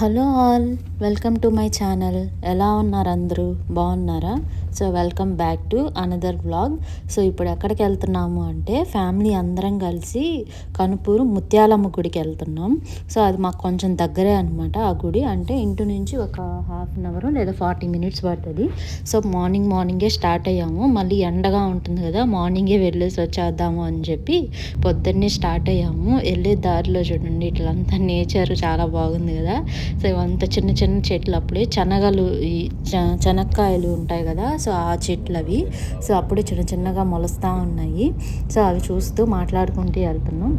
Hello all welcome to my channel. ఎలా ఉన్నారు అందరూ? బాగున్నారా? So welcome back to another vlog. So ఇప్పుడు ఎక్కడికి వెళ్తున్నాము అంటే ఫ్యామిలీ అందరం కలిసి కనుపూరు ముత్యాలమ్మ గుడికి వెళ్తున్నాం. సో అది మాకు కొంచెం దగ్గరే అనమాట ఆ గుడి. అంటే ఇంటి నుంచి ఒక హాఫ్ అన్ అవర్ లేదా ఫార్టీ మినిట్స్ పడుతుంది. సో మార్నింగ్ మార్నింగే స్టార్ట్ అయ్యాము. మళ్ళీ ఎండగా ఉంటుంది కదా మార్నింగే వెళ్ళేసి వచ్చేద్దాము అని చెప్పి పొద్దున్నే స్టార్ట్ అయ్యాము. వెళ్ళే దారిలో చూడండి ఇట్లంతా నేచర్ చాలా బాగుంది కదా. సో ఇవంతా చిన్న చిన్న చెట్లు అప్పుడే శనగలు ఈ చ- చెనక్కాయలు ఉంటాయి కదా సో ఆ చెట్లు అవి సో అప్పుడే చిన్న చిన్నగా మొలుస్తూ ఉన్నాయి. సో అవి చూస్తూ మాట్లాడుకుంటూ వెళ్తున్నాం.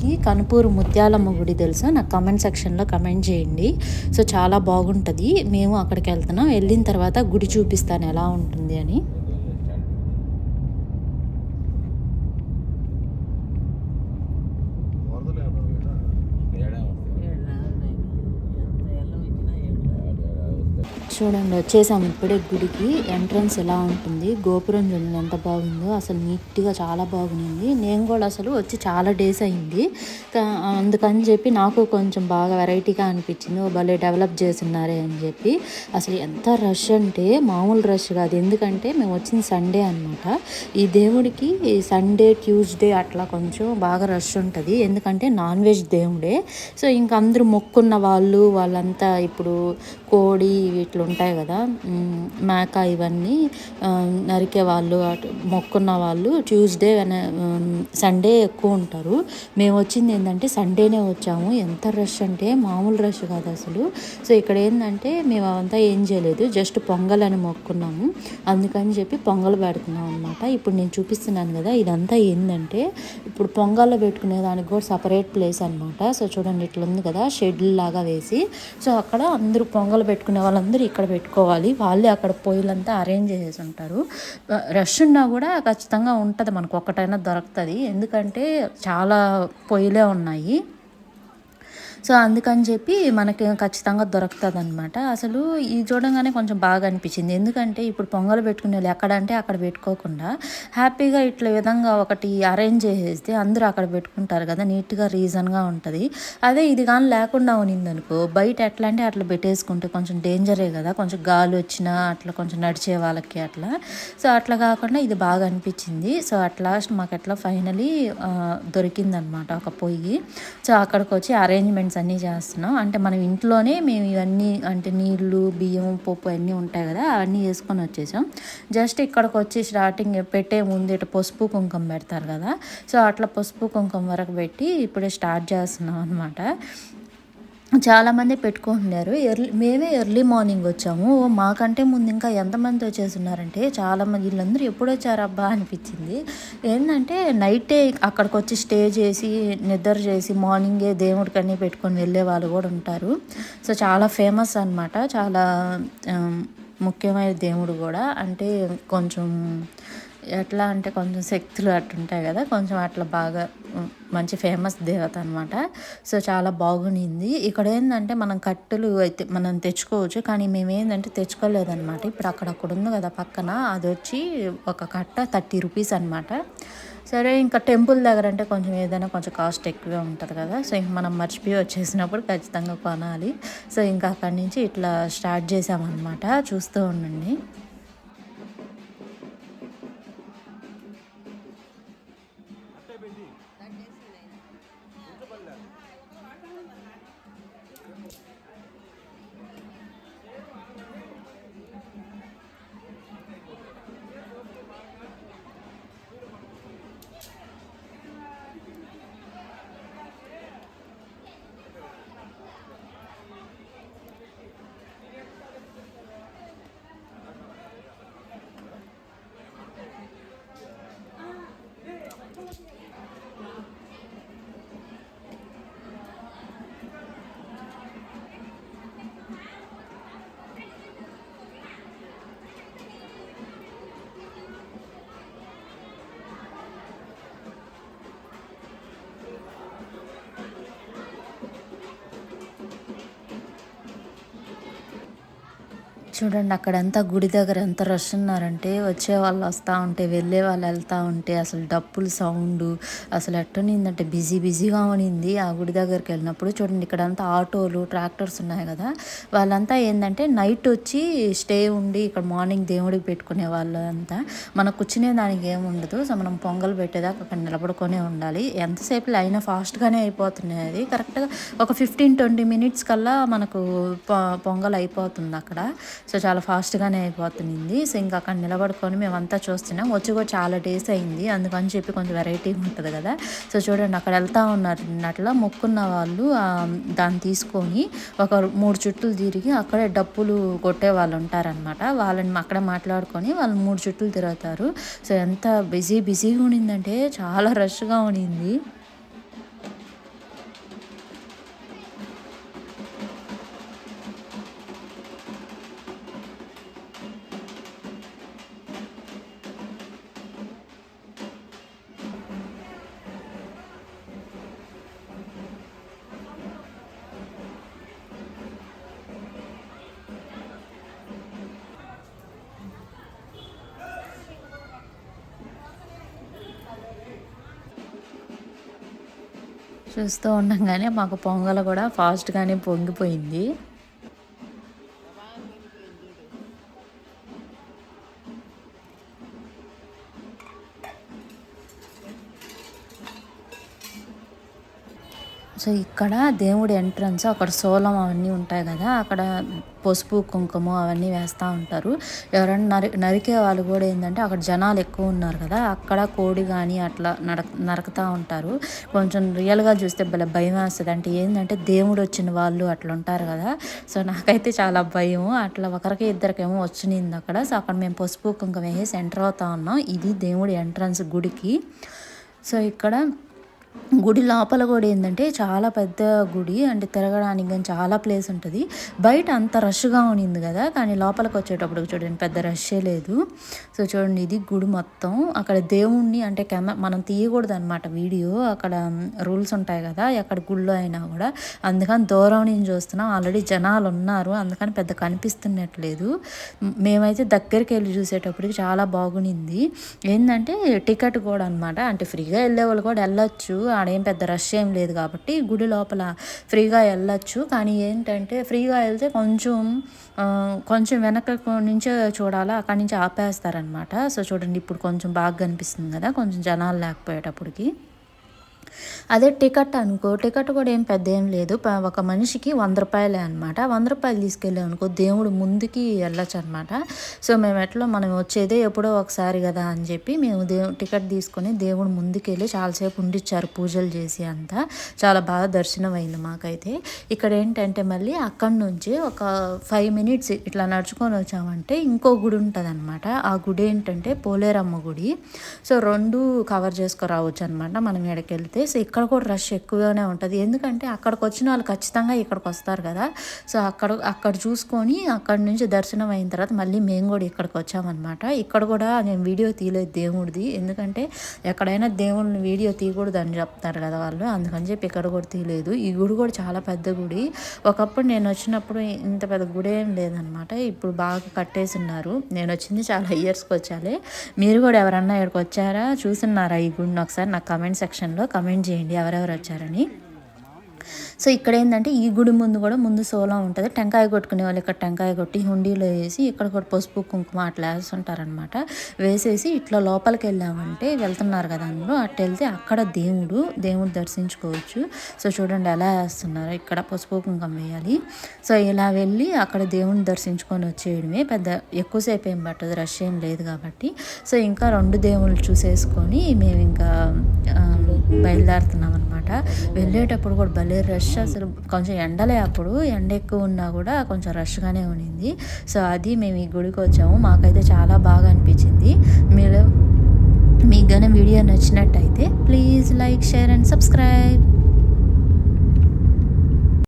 కి కనుపూరు ముత్యాలమ్మ గుడి తెలుసు? నాకు కమెంట్ సెక్షన్లో కమెంట్ చేయండి. సో చాలా బాగుంటుంది. మేము అక్కడికి వెళ్తున్నాం. వెళ్ళిన తర్వాత గుడి చూపిస్తాను ఎలా ఉంటుంది అని. చూడండి వచ్చేసాము ఇప్పుడే గుడికి. ఎంట్రన్స్ ఎలా ఉంటుంది? గోపురం చూడండి ఎంత బాగుందో. అసలు నీట్గా చాలా బాగుంది. నేను కూడా అసలు వచ్చి చాలా డేస్ అయింది. అందుకని చెప్పి నాకు కొంచెం బాగా వెరైటీగా అనిపించింది. ఓ భలే డెవలప్ చేస్తున్నారే అని చెప్పి. అసలు ఎంత రష్ అంటే మామూలు రష్ కాదు. ఎందుకంటే మేము వచ్చింది సండే అనమాట ఈ దేవుడికి సండే ట్యూస్డే అట్లా కొంచెం బాగా రష్ ఉంటుంది. ఎందుకంటే నాన్ వెజ్ దేవుడే. సో ఇంకా అందరూ మొక్కున్న వాళ్ళు వాళ్ళంతా ఇప్పుడు కోడి ఇట్లా ఉంటాయి కదా. మేక ఇవన్నీ నరికే వాళ్ళు అటు మొక్కున్న వాళ్ళు ట్యూస్డే సండే ఎక్కువ ఉంటారు. మేము వచ్చింది ఏంటంటే సండేనే వచ్చాము. ఎంత రష్ అంటే మామూలు రష్ కాదు అసలు. సో ఇక్కడ ఏంటంటే మేము అవంతా ఏం చేయలేదు. జస్ట్ పొంగల్ అని మొక్కున్నాము. అందుకని చెప్పి పొంగల్ పెడుతున్నాం అనమాట ఇప్పుడు నేను చూపిస్తున్నాను కదా ఇదంతా ఏంటంటే ఇప్పుడు పొంగల్లో పెట్టుకునే దానికి కూడా సపరేట్ ప్లేస్ అనమాట సో చూడండి ఇట్లా ఉంది కదా షెడ్ లాగా వేసి. సో అక్కడ అందరూ పొంగల్ పెట్టుకునే వాళ్ళందరూ ఇక్కడ పెట్టుకోవాలి. వాళ్ళే అక్కడ పొయ్యిలంతా అరేంజ్ చేసేసి ఉంటారు. రష్ ఉన్నా కూడా ఖచ్చితంగా ఉంటుంది. మనకు ఒక్కటైనా దొరుకుతుంది. ఎందుకంటే చాలా పొయ్యిలే ఉన్నాయి. సో అందుకని చెప్పి మనకి ఖచ్చితంగా దొరుకుతుంది అనమాట అసలు ఇది చూడంగానే కొంచెం బాగా అనిపించింది. ఎందుకంటే ఇప్పుడు పొంగలు పెట్టుకునే వాళ్ళు ఎక్కడంటే అక్కడ పెట్టుకోకుండా హ్యాపీగా ఇట్లా విధంగా ఒకటి అరేంజ్ చేసేస్తే అందరూ అక్కడ పెట్టుకుంటారు కదా నీట్గా రీజన్గా ఉంటుంది. అదే ఇది కానీ లేకుండా ఉన్నింది అనుకో బయట ఎట్లా అంటే అట్లా పెట్టేసుకుంటే కొంచెం డేంజరే కదా. కొంచెం గాలి వచ్చినా అట్లా కొంచెం నడిచే వాళ్ళకి అట్లా. సో అట్లా కాకుండా ఇది బాగా అనిపించింది. సో అట్ లాస్ట్ మాకు ఎట్లా ఫైనలీ దొరికిందనమాట ఒక పొయ్యి. సో అక్కడికి వచ్చి అరేంజ్మెంట్ అరేంజ్మెంట్స్ అన్నీ చేస్తున్నాం. అంటే మనం ఇంట్లోనే మేము ఇవన్నీ అంటే నీళ్ళు బియ్యం పప్పు అన్నీ ఉంటాయి కదా అవన్నీ వేసుకొని వచ్చేసాం. జస్ట్ ఇక్కడికి వచ్చి స్టార్టింగ్ పెట్టే ముందు ఇటు పసుపు కుంకుమ పెడతారు కదా సో అట్లా పసుపు కుంకుమ వరకు పెట్టి ఇప్పుడే స్టార్ట్ చేస్తున్నాం అనమాట చాలామంది పెట్టుకుంటున్నారు. ఎర్లీ మేమే ఎర్లీ మార్నింగ్ వచ్చాము. మాకంటే ముందు ఇంకా ఎంతమంది వచ్చేస్తున్నారంటే చాలామంది వీళ్ళందరూ ఎప్పుడు వచ్చారబ్బా అనిపించింది. ఏంటంటే నైటే అక్కడికి వచ్చి స్టే చేసి నిద్ర చేసి మార్నింగే దేవుడికి పెట్టుకొని వెళ్ళే వాళ్ళు కూడా ఉంటారు. సో చాలా ఫేమస్ అన్నమాట. చాలా ముఖ్యమైన దేవుడు కూడా. అంటే కొంచెం ఎట్లా అంటే కొంచెం శక్తులు అట్టుంటాయి కదా కొంచెం అట్లా బాగా మంచి ఫేమస్ దేవత అనమాట సో చాలా బాగునింది ఇక్కడ ఏంటంటే మనం కట్టెలు అయితే మనం తెచ్చుకోవచ్చు కానీ మేము ఏంటంటే తెచ్చుకోలేదనమాట ఇప్పుడు అక్కడ అక్కడ ఉంది కదా పక్కన అది వచ్చి ఒక కట్ట థర్టీ రూపీస్ అనమాట సరే ఇంకా టెంపుల్ దగ్గర అంటే కొంచెం ఏదైనా కొంచెం కాస్ట్ ఎక్కువే ఉంటుంది కదా. సో ఇంక మనం మర్చిపోయి వచ్చేసినప్పుడు ఖచ్చితంగా కొనాలి. సో ఇంకా అక్కడి నుంచి ఇట్లా స్టార్ట్ చేసామన్నమాట. చూస్తూ ఉండండి. చూడండి అక్కడంతా గుడి దగ్గర ఎంత రష్ ఉన్నారంటే వచ్చే వాళ్ళు వస్తూ ఉంటే వెళ్ళే వాళ్ళు వెళ్తూ ఉంటే అసలు డప్పులు సౌండ్ అసలు ఎట్టనిందంటే బిజీ బిజీగా ఉనింది ఆ గుడి దగ్గరికి వెళ్ళినప్పుడు. చూడండి ఇక్కడంతా ఆటోలు ట్రాక్టర్స్ ఉన్నాయి కదా. వాళ్ళంతా ఏంటంటే నైట్ వచ్చి స్టే ఉండి ఇక్కడ మార్నింగ్ దేవుడికి పెట్టుకునే వాళ్ళు అంతా మనకు కూర్చునే దానికి ఏముండదు సో మనం పొంగల్ పెట్టేదాకా అక్కడ నిలబడుకొనే ఉండాలి. ఎంతసేపు అయినా ఫాస్ట్గానే అయిపోతున్నాయి అది. కరెక్ట్గా ఒక ఫిఫ్టీన్ ట్వంటీ మినిట్స్ కల్లా మనకు పొంగల్ అయిపోతుంది అక్కడ. సో చాలా ఫాస్ట్గానే అయిపోతుంది సో ఇంకా అక్కడ నిలబడుకొని మేమంతా చూస్తున్నాం. వచ్చి కూడా చాలా డేస్ అయింది. అందుకని చెప్పి కొంచెం వెరైటీ ఉంటుంది కదా. సో చూడండి అక్కడ వెళ్తా ఉన్నారు అట్లా మొక్కున్న వాళ్ళు దాన్ని తీసుకొని ఒక మూడు చుట్టూ తిరిగి అక్కడే డప్పులు కొట్టే వాళ్ళు ఉంటారనమాట వాళ్ళని అక్కడ మాట్లాడుకొని వాళ్ళు మూడు చుట్టూ తిరుగుతారు. సో ఎంత బిజీ బిజీగా ఉండిందంటే చాలా రష్గా ఉండింది. చూస్తూ ఉండగానే మాకు పొంగల్ కూడా ఫాస్ట్గానే పొంగిపోయింది. సో ఇక్కడ దేవుడి ఎంట్రన్స్ అక్కడ సోలం అవన్నీ ఉంటాయి కదా అక్కడ పసుపు కుంకుమ అవన్నీ వేస్తూ ఉంటారు. ఎవరైనా నరి నరికే వాళ్ళు కూడా ఏంటంటే అక్కడ జనాలు ఎక్కువ ఉన్నారు కదా అక్కడ కోడి కానీ అట్లా నడక నరకుతూ ఉంటారు. కొంచెం రియల్గా చూస్తే భలే భయం వేస్తుంది. అంటే ఏంటంటే దేవుడు వచ్చిన వాళ్ళు అట్లా ఉంటారు కదా సో నాకైతే చాలా భయం అట్లా ఒకరికి ఇద్దరికేమో వచ్చింది అక్కడ. సో అక్కడ మేము పసుపు కుంకుమ వేసి ఎంటర్ అవుతా ఉన్నాం. ఇది దేవుడి ఎంట్రన్స్ గుడికి. సో ఇక్కడ గుడి లోపల కూడా ఏంటంటే చాలా పెద్ద గుడి అంటే తిరగడానికి కానీ చాలా ప్లేస్ ఉంటుంది. బయట అంత రష్గా ఉన్నింది కదా కానీ లోపలికి వచ్చేటప్పుడు చూడండి పెద్ద రష్యే లేదు. సో చూడండి ఇది గుడి మొత్తం. అక్కడ దేవుణ్ణి అంటే కెమె మనం తీయకూడదు అనమాట వీడియో. అక్కడ రూల్స్ ఉంటాయి కదా ఎక్కడ గుళ్ళో అయినా కూడా. అందుకని దూరం నుంచి చూస్తున్నాం ఆల్రెడీ జనాలు ఉన్నారు. అందుకని పెద్ద కనిపిస్తున్నట్లేదు. మేమైతే దగ్గరికి వెళ్ళి చూసేటప్పటికి చాలా బాగునింది ఏంటంటే టికెట్ కూడా అనమాట అంటే ఫ్రీగా వెళ్ళే వాళ్ళు కూడా వెళ్ళొచ్చు. ఆడేం పెద్ద రష్ ఏం లేదు కాబట్టి గుడి లోపల ఫ్రీగా వెళ్ళచ్చు. కానీ ఏంటంటే ఫ్రీగా వెళ్తే కొంచెం కొంచెం వెనక నుంచే చూడాలా అక్కడి నుంచి ఆపేస్తారనమాట సో చూడండి ఇప్పుడు కొంచెం బాగా కనిపిస్తుంది కదా కొంచెం జనాలు లేకపోయేటప్పటికి. అదే టికెట్ అనుకో టికెట్ కూడా ఏం పెద్ద ఏం లేదు. ఒక మనిషికి వంద రూపాయలే అనమాట వంద రూపాయలు తీసుకెళ్ళాం అనుకో దేవుడు ముందుకి వెళ్ళచ్చు అనమాట సో మేము ఎట్లా మనం వచ్చేదే ఎప్పుడో ఒకసారి కదా అని చెప్పి మేము దేవు టికెట్ తీసుకొని దేవుడు ముందుకు వెళ్ళి చాలాసేపు ఉండిచ్చారు పూజలు చేసి అంతా. చాలా బాగా దర్శనం అయింది మాకైతే. ఇక్కడ ఏంటంటే మళ్ళీ అక్కడి నుంచి ఒక ఫైవ్ మినిట్స్ ఇట్లా నడుచుకొని వచ్చామంటే ఇంకో గుడి ఉంటుంది అనమాట ఆ గుడి ఏంటంటే పోలేరమ్మ గుడి. సో రెండు కవర్ చేసుకురావచ్చు అనమాట మనం ఇక్కడికి వెళ్తే సో ఇక్కడ కూడా రష్ ఎక్కువగానే ఉంటుంది. ఎందుకంటే అక్కడికి వచ్చిన వాళ్ళు ఖచ్చితంగా ఇక్కడికి వస్తారు కదా. సో అక్కడ అక్కడ చూసుకొని అక్కడ నుంచి దర్శనం అయిన తర్వాత మళ్ళీ మేము కూడా ఇక్కడికి వచ్చామన్నమాట. ఇక్కడ కూడా నేను వీడియో తీయలేదు దేవుడిది. ఎందుకంటే ఎక్కడైనా దేవుడిని వీడియో తీయకూడదు అని చెప్తారు కదా వాళ్ళు. అందుకని చెప్పి ఇక్కడ కూడా తీయలేదు. ఈ గుడి కూడా చాలా పెద్ద గుడి. ఒకప్పుడు నేను వచ్చినప్పుడు ఇంత పెద్ద గుడి ఏం లేదనమాట ఇప్పుడు బాగా కట్టేసి ఉన్నారు. నేను వచ్చింది చాలా ఇయర్స్కి వచ్చాలి. మీరు కూడా ఎవరన్నా ఇక్కడికి వచ్చారా? చూస్తున్నారా ఈ గుడిని ఒకసారి నాకు కమెంట్ సెక్షన్లో కమెంట్ కామెంట్ చేయండి ఎవరెవరు వచ్చారని. సో ఇక్కడ ఏంటంటే ఈ గుడి ముందు కూడా ముందు సోలం ఉంటుంది. టెంకాయ కొట్టుకునే వాళ్ళు ఇక్కడ టెంకాయ కొట్టి హుండీలో వేసి ఇక్కడ కూడా పసుపు కుంకుమ అట్లా వేస్తుంటారనమాట వేసేసి ఇట్లా లోపలికి వెళ్ళామంటే వెళ్తున్నారు కదా అందరూ. అట్లా వెళ్తే అక్కడ దేవుడు దేవుడు దర్శించుకోవచ్చు. సో చూడండి ఎలా వేస్తున్నారు. ఇక్కడ పసుపు కుంకుమ వేయాలి. సో ఇలా వెళ్ళి అక్కడ దేవుని దర్శించుకొని వచ్చేయడమే. పెద్ద ఎక్కువసేపు ఏం పట్టదు రష్ ఏం లేదు కాబట్టి. సో ఇంకా రెండు దేవుళ్ళు చూసేసుకొని మేము ఇంకా బయలుదేరుతున్నాం అనమాట వెళ్ళేటప్పుడు కూడా భలే రష్ రష్ అసలు కొంచెం ఎండలే అప్పుడు ఎండ ఎక్కువ ఉన్నా కూడా కొంచెం రష్గానే ఉండింది సో అది మేము ఈ గుడికి వచ్చాము. మాకైతే చాలా బాగా అనిపించింది. మీరు మీకు కానీ వీడియో నచ్చినట్టయితే please like share and subscribe.